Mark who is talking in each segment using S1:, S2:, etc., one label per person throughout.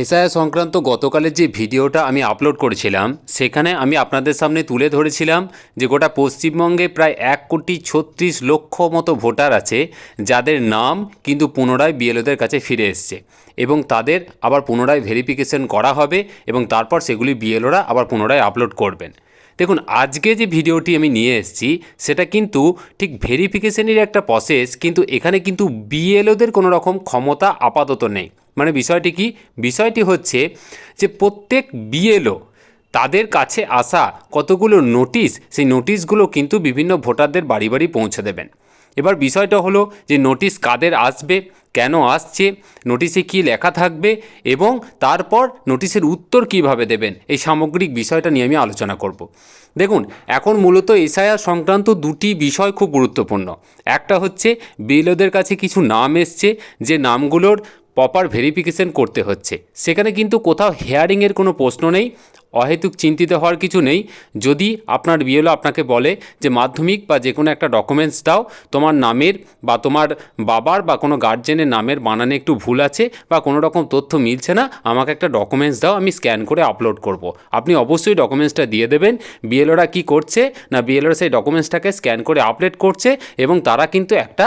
S1: SIR সংক্রান্ত গতকালের যে ভিডিওটা আমি আপলোড করেছিলাম, সেখানে আমি আপনাদের সামনে তুলে ধরেছিলাম যে গোটা পশ্চিমবঙ্গে প্রায় এক কোটি ছত্রিশ লক্ষ মতো ভোটার আছে, যাদের নাম কিন্তু পুনরায় বিএলওদের কাছে ফিরে এসছে এবং তাদের আবার পুনরায় ভেরিফিকেশন করা হবে এবং তারপর সেগুলি বিএলওরা আবার পুনরায় আপলোড করবেন। দেখুন, আজকে যে ভিডিওটি আমি নিয়ে এসেছি, সেটা কিন্তু ঠিক ভেরিফিকেশনের একটা প্রসেস কিন্তু এখানে কিন্তু বিএলওদের কোনো রকম ক্ষমতা আপাতত নেই। মানে বিষয়টি কি? বিষয়টি হচ্ছে যে প্রত্যেক বিএলও তাদের কাছে আসা কতগুলো নোটিশ সেই নোটিশগুলো কিন্তু বিভিন্ন ভোটারদের বাড়ি বাড়ি পৌঁছে দেবেন। এবার বিষয়টা হলো যে নোটিশ কাদের আসবে, কেন আসছে, নোটিশে কি লেখা থাকবে এবং তারপর নোটিশের উত্তর কীভাবে দেবেন, এই সামগ্রিক বিষয়টা নিয়ে আমি আলোচনা করব। দেখুন, এখন মূলত এসআইআর সংক্রান্ত দুটি বিষয় খুব গুরুত্বপূর্ণ। একটা হচ্ছে বিএলওদের কাছে কিছু নাম এসছে যে নামগুলোর প্রপার ভেরিফিকেশন করতে হচ্ছে। সেখানে কিন্তু কোথাও হেয়ারিংয়ের কোনো প্রশ্ন নেই অহেতুক চিন্তিত হওয়ার কিছু নেই যদি আপনার বিএলও আপনাকে বলে যে মাধ্যমিক বা যে কোনো একটা ডকুমেন্টস দাও, তোমার নামের বা তোমার বাবার বা কোনো গার্জেনের নামের বানানে একটু ভুল আছে বা কোনো রকম তথ্য মিলছে না, আমাকে একটা ডকুমেন্টস দাও, আমি স্ক্যান করে আপলোড করব। আপনি অবশ্যই ডকুমেন্টসটা দিয়ে দেবেন, বিএলওরা কি করছে না বিএলওরা সেই ডকুমেন্টসটাকে স্ক্যান করে আপলোড করছে এবং তারা কিন্তু একটা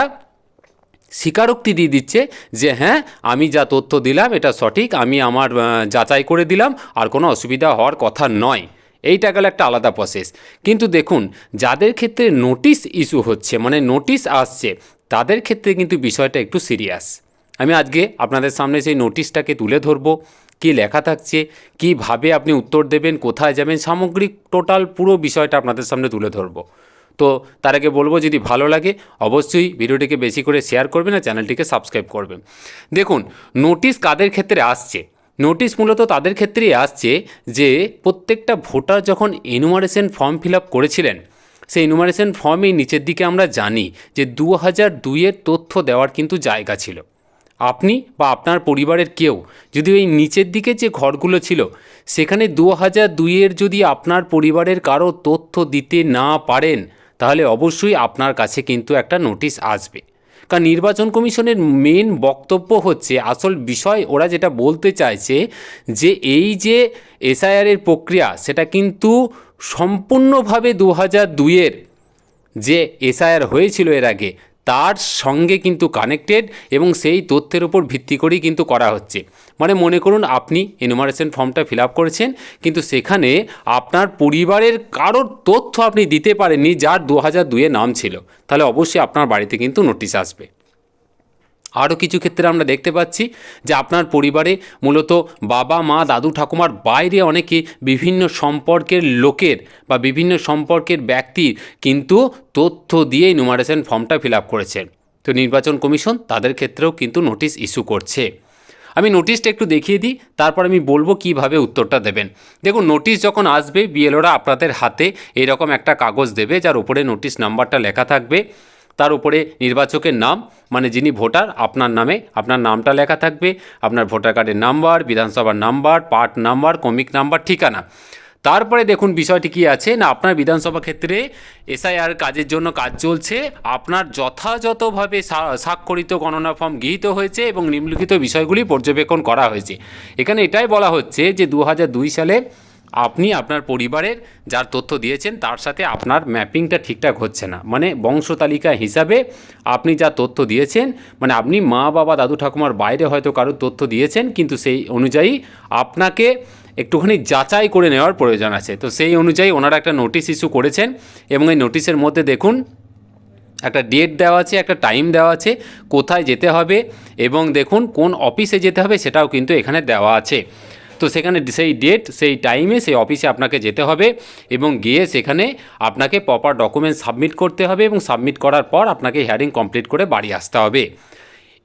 S1: স্বীকারোক্তি দিয়ে দিচ্ছে যে হ্যাঁ আমি যা তথ্য দিলাম, এটা সঠিক, আমি আমার যাচাই করে দিলাম, আর কোনো অসুবিধা হওয়ার কথা নয়। এইটা গেল একটা আলাদা প্রসেস কিন্তু দেখুন, যাদের ক্ষেত্রে নোটিশ ইস্যু হচ্ছে মানে নোটিশ আসছে, তাদের ক্ষেত্রে কিন্তু বিষয়টা একটু সিরিয়াস আমি আজকে আপনাদের সামনে সেই নোটিশটাকে তুলে ধরবো। কী লেখা থাকছে, কীভাবে আপনি উত্তর দেবেন, কোথায় যাবেন, সামগ্রিক টোটাল পুরো বিষয়টা আপনাদের সামনে তুলে ধরবো। তো তার আগে বলব, যদি ভালো লাগে, অবশ্যই ভিডিওটিকে বেশি করে শেয়ার করবেন আর চ্যানেলটিকে সাবস্ক্রাইব করবেন। দেখুন, নোটিশ কাদের ক্ষেত্রে আসছে? নোটিশ মূলত তাদের ক্ষেত্রেই আসছে যে, প্রত্যেকটা ভোটার যখন এনুমারেশন ফর্ম ফিল আপ করেছিলেন, সেই এনুমারেশন ফর্মেই নিচের দিকে আমরা জানি যে দু হাজার দুইয়ের তথ্য দেওয়ার কিন্তু জায়গা ছিল। আপনি বা আপনার পরিবারের কেউ যদি ওই নিচের দিকে যে ঘরগুলো ছিল, সেখানে দু হাজার দুইয়ের যদি আপনার পরিবারের কারও তথ্য দিতে না পারেন তাহলে অবশ্যই আপনার কাছে কিন্তু একটা নোটিশ আসবে। কারণ নির্বাচন কমিশনের মেন বক্তব্য হচ্ছে, আসল বিষয় ওরা যেটা বলতে চাইছে যে এই যে এসআইআরের প্রক্রিয়া, সেটা কিন্তু সম্পূর্ণভাবে দু হাজার দুইয়ের যে এসআইআর হয়েছিল এর আগে তার সঙ্গে কিন্তু কানেক্টেড এবং সেই তথ্যের উপর ভিত্তি করেই কিন্তু করা হচ্ছে। মানে মনে করুন আপনি এনুমারেশন ফর্মটা ফিল আপ করেছেন, কিন্তু সেখানে আপনার পরিবারের কারোর তথ্য আপনি দিতে পারেননি যার দু হাজার দুয়ে নাম ছিল। তাহলে অবশ্যই আপনার বাড়িতে কিন্তু নোটিশ আসবে। আরও কিছু ক্ষেত্রে আমরা দেখতে পাচ্ছি যে আপনার পরিবারে মূলত বাবা, মা, দাদু, ঠাকুমার বাইরে অনেকে বিভিন্ন সম্পর্কের লোকের বা বিভিন্ন সম্পর্কের ব্যক্তির কিন্তু তথ্য দিয়ে নুমারেশন ফর্মটা ফিল আপ করেছেন তো নির্বাচন কমিশন তাদের ক্ষেত্রেও কিন্তু নোটিশ ইস্যু করছে। আমি নোটিশটা একটু দেখিয়ে দিই, তারপর আমি বলব কীভাবে উত্তরটা দেবেন। দেখুন নোটিশ যখন আসবে বিএলওরা আপনাদের হাতে এরকম একটা কাগজ দেবে, যার উপরে নোটিশ নাম্বারটা লেখা থাকবে। তার উপরে নির্বাচকের নাম মানে যিনি ভোটার, আপনার নামে, আপনার নামটা লেখা থাকবে, আপনার ভোটার কার্ডের নাম্বার, বিধানসভার নাম্বার, পার্ট নাম্বার, কমিক নাম্বার, ঠিকানা। তারপরে দেখুন বিষয়টি কি আছে, না আপনার বিধানসভা ক্ষেত্রে এসআইআর কাজের জন্য কাজ চলছে, আপনার যথাযথভাবে স্বাক্ষরিত গণনা ফর্ম গৃহীত হয়েছে এবং নিম্নলিখিত বিষয়গুলি পর্যবেক্ষণ করা হয়েছে। এখানে এটাই বলা হচ্ছে যে দু হাজার দুই সালে আপনি আপনার পরিবারের যার তথ্য দিয়েছেন, তার সাথে আপনার ম্যাপিংটা ঠিকঠাক হচ্ছে না। মানে বংশতালিকা হিসাবে আপনি যা তথ্য দিয়েছেন মানে আপনি মা, বাবা, দাদু, ঠাকুমার বাইরে হয়তো কারোর তথ্য দিয়েছেন, কিন্তু সেই অনুযায়ী আপনাকে একটুখানি যাচাই করে নেওয়ার প্রয়োজন আছে। তো সেই অনুযায়ী ওনারা একটা নোটিশ ইস্যু করেছেন এবং এই নোটিশের মধ্যে দেখুন, একটা ডেট দেওয়া আছে, একটা টাইম দেওয়া আছে, কোথায় যেতে হবে এবং দেখুন কোন অফিসে যেতে হবে সেটাও কিন্তু এখানে দেওয়া আছে। তো সেখানে সেই ডেট সেই টাইমে সেই অফিসে আপনাকে যেতে হবে এবং গিয়ে সেখানে আপনাকে প্রপার ডকুমেন্ট সাবমিট করতে হবে এবং সাবমিট করার পর আপনাকে হিয়ারিং কমপ্লিট করে বাড়ি আসতে হবে।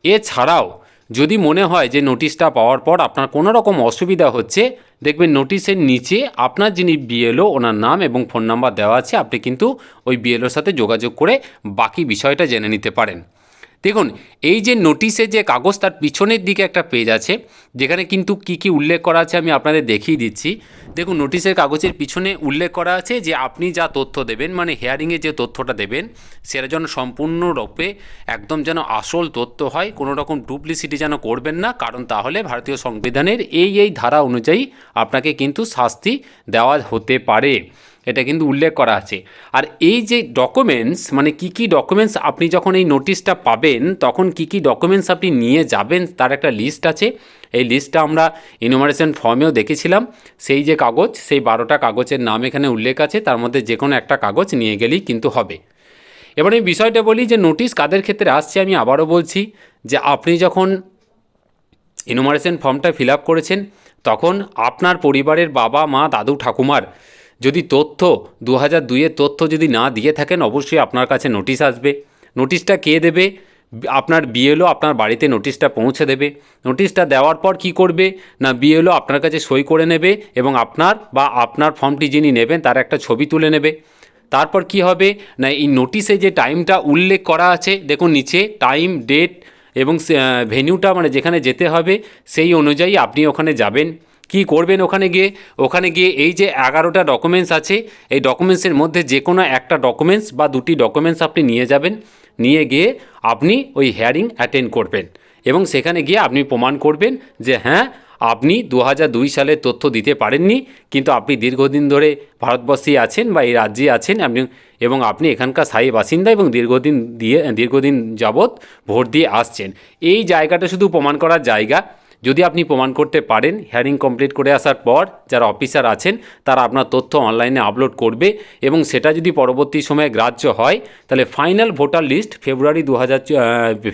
S1: এছাড়াও, যদি মনে হয় যে নোটিশটা পাওয়ার পর আপনার কোনো রকম অসুবিধা হচ্ছে, দেখবেন নোটিশের নিচে আপনার যিনি বিএলও ওনার নাম এবং ফোন নাম্বার দেওয়া আছে, আপনি কিন্তু ওই বিএলওর সাথে যোগাযোগ করে বাকি বিষয়টা জেনে নিতে পারেন। দেখুন, এই যে নোটিশে যে কাগজ তার পিছনের দিকে একটা পেজ আছে, যেখানে কিন্তু কি কি উল্লেখ করা আছে আমি আপনাদের দেখিয়ে দিচ্ছি। দেখুন নোটিশের কাগজের পিছনে উল্লেখ করা আছে যে আপনি যা তথ্য দেবেন মানে হেয়ারিংয়ে যে তথ্যটা দেবেন, সেটা যেন সম্পূর্ণরূপে একদম যেন আসল তথ্য হয়, কোনো রকম ডুপ্লিসিটি যেন করবেন না। কারণ তাহলে ভারতীয় সংবিধানের এই এই ধারা অনুযায়ী আপনাকে কিন্তু শাস্তি দেওয়া হতে পারে। এটা কিন্তু উল্লেখ করা আছে। আর এই যে ডকুমেন্টস মানে কি কি ডকুমেন্টস আপনি যখন এই নোটিশটা পাবেন, তখন কি কি ডকুমেন্টস আপনি নিয়ে যাবেন, তার একটা লিস্ট আছে। এই লিস্টটা আমরা ইনোমারেশন ফর্মেও দেখেছিলাম। সেই যে কাগজ, সেই বারোটা কাগজের নাম এখানে উল্লেখ আছে। তার মধ্যে যে কোনো একটা কাগজ নিয়ে গেলেই কিন্তু হবে। এবার আমি বিষয়টা বলি যে নোটিশ কাদের ক্ষেত্রে আসছে, আমি আবারও বলছি যে আপনি যখন ইনোমারেশন ফর্মটা ফিল আপ করেছেন, তখন আপনার পরিবারের বাবা, মা, দাদু, ঠাকুমার যদি তথ্য দু হাজার দুইয়ের তথ্য যদি না দিয়ে থাকেন, অবশ্যই আপনার কাছে নোটিশ আসবে। নোটিশটা কে দেবে? আপনার বিএলও আপনার বাড়িতে নোটিশটা পৌঁছে দেবে। নোটিশটা দেওয়ার পর কি করবে? না, বিএলও আপনার কাছে সই করে নেবে এবং আপনার বা আপনার ফর্মটি যিনি নেবেন, তার একটা ছবি তুলে নেবে। তারপর কি হবে? না, এই নোটিশে যে টাইমটা উল্লেখ করা আছে, দেখুন নিচে, টাইম, ডেট এবং ভেনিউটা মানে যেখানে যেতে হবে, সেই অনুযায়ী আপনি ওখানে যাবেন। কি করবেন ওখানে গিয়ে? ওখানে গিয়ে এই যে এগারোটা ডকুমেন্টস আছে, এই ডকুমেন্টসের মধ্যে যে কোনো একটা ডকুমেন্টস বা দুটি ডকুমেন্টস আপনি নিয়ে যাবেন। নিয়ে গিয়ে আপনি ওই হেয়ারিং অ্যাটেন্ড করবেন এবং সেখানে গিয়ে আপনি প্রমাণ করবেন যে হ্যাঁ আপনি দু দুই সালের তথ্য দিতে পারেননি, কিন্তু আপনি দীর্ঘদিন ধরে ভারতবর্ষেই আছেন বা এই রাজ্যে আছেন, আপনি এবং আপনি এখানকার স্থায়ী বাসিন্দা এবং দীর্ঘদিন দিয়ে, দীর্ঘদিন যাবৎ ভোট দিয়ে আসছেন। এই জায়গাটা শুধু প্রমাণ করার জায়গা যদি আপনি প্রমাণ করতে পারেন হিয়ারিং কমপ্লিট করে আসার পর যারা অফিসার আছেন, তারা আপনার তথ্য অনলাইনে আপলোড করবে এবং সেটা যদি পরবর্তী সময়ে গ্রাহ্য হয়, তাহলে ফাইনাল ভোটার লিস্ট ফেব্রুয়ারি দু হাজার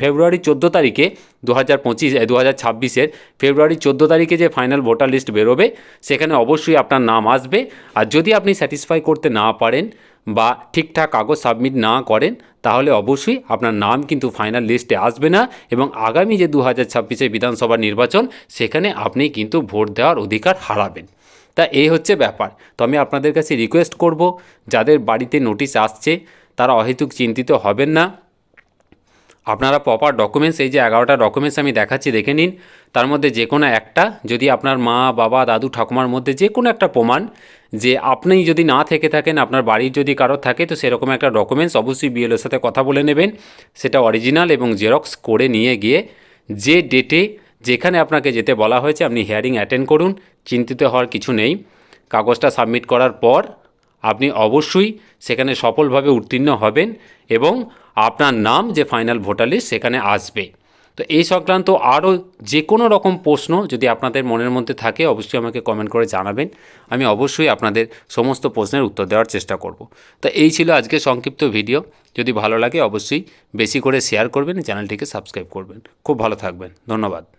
S1: ফেব্রুয়ারি চোদ্দ তারিখে দু হাজার পঁচিশ দু হাজার ছাব্বিশের ফেব্রুয়ারি চোদ্দ তারিখে যে ফাইনাল ভোটার লিস্ট বেরোবে, সেখানে অবশ্যই আপনার নাম আসবে। আর যদি আপনি স্যাটিসফাই করতে না পারেন বা ঠিকঠাক কাগজ সাবমিট না করেন, তাহলে অবশ্যই আপনার নাম কিন্তু ফাইনাল লিস্টে আসবে না এবং আগামী যে দু হাজার ছাব্বিশে বিধানসভা নির্বাচন, সেখানে আপনি কিন্তু ভোট দেওয়ার অধিকার হারাবেন। তা এই হচ্ছে ব্যাপার। তো আমি আপনাদের কাছে রিকোয়েস্ট করব, যাদের বাড়িতে নোটিশ আসছে, তারা অহেতুক চিন্তিত হবেন না। আপনারা প্রপার ডকুমেন্টস এই যে এগারোটা ডকুমেন্টস আমি দেখাচ্ছি, দেখে নিন। তার মধ্যে যে কোনো একটা, যদি আপনার মা, বাবা, দাদু, ঠাকুমার মধ্যে যে কোনো একটা প্রমাণ যে আপনি যদি না থেকে থাকেন, আপনার বাড়ির যদি কারোর থাকে, তো সেরকম একটা ডকুমেন্টস অবশ্যই বিএলওর সাথে কথা বলে নেবেন। সেটা অরিজিনাল এবং জেরক্স করে নিয়ে গিয়ে যে ডেটে যেখানে আপনাকে যেতে বলা হয়েছে, আপনি হিয়ারিং অ্যাটেন্ড করুন। চিন্তিত হওয়ার কিছু নেই। কাগজটা সাবমিট করার পর আপনি অবশ্যই সেখানে সফলভাবে উত্তীর্ণ হবেন। এবং আপনার নাম যে ফাইনাল ভোটার লিস্ট সেখানে আসবে। তো এই সংক্রান্ত আরও যে কোনো রকম প্রশ্ন যদি আপনাদের মনের মধ্যে থাকে, অবশ্যই আমাকে কমেন্ট করে জানাবেন। আমি অবশ্যই আপনাদের সমস্ত প্রশ্নের উত্তর দেওয়ার চেষ্টা করব। তো এই ছিল আজকে সংক্ষিপ্ত ভিডিও যদি ভালো লাগে, অবশ্যই বেশি করে শেয়ার করবেন, চ্যানেলটিকে সাবস্ক্রাইব করবেন। খুব ভালো থাকবেন। ধন্যবাদ।